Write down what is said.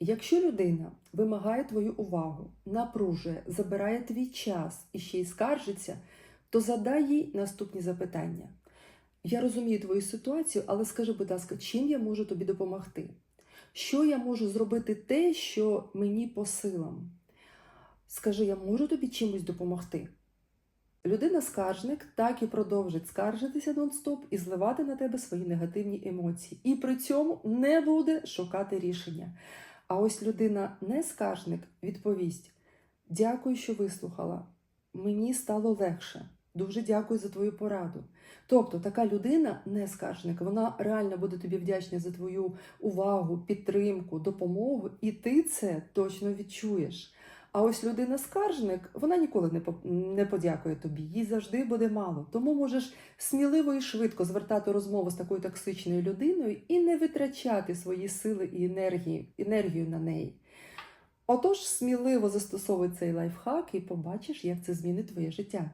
Якщо людина вимагає твою увагу, напружує, забирає твій час і ще й скаржиться, то задай їй наступні запитання. Я розумію твою ситуацію, але скажи, будь ласка, чим я можу тобі допомогти? Що я можу зробити те, що мені по силам? Скажи, я можу тобі чимось допомогти? Людина-скаржник так і продовжить скаржитися нон-стоп і зливати на тебе свої негативні емоції. І при цьому не буде шукати рішення. А ось людина-не-скаржник відповість: Дякую, що вислухала. Мені стало легше. Дуже дякую за твою пораду. Тобто, така людина, не скаржник, вона реально буде тобі вдячна за твою увагу, підтримку, допомогу, і ти це точно відчуєш. А ось людина-скаржник, вона ніколи не, по- не подякує тобі, їй завжди буде мало. Тому можеш сміливо і швидко звертати розмову з такою токсичною людиною і не витрачати свої сили і енергії, енергію на неї. Отож, сміливо застосовуй цей лайфхак і побачиш, як це змінить твоє життя.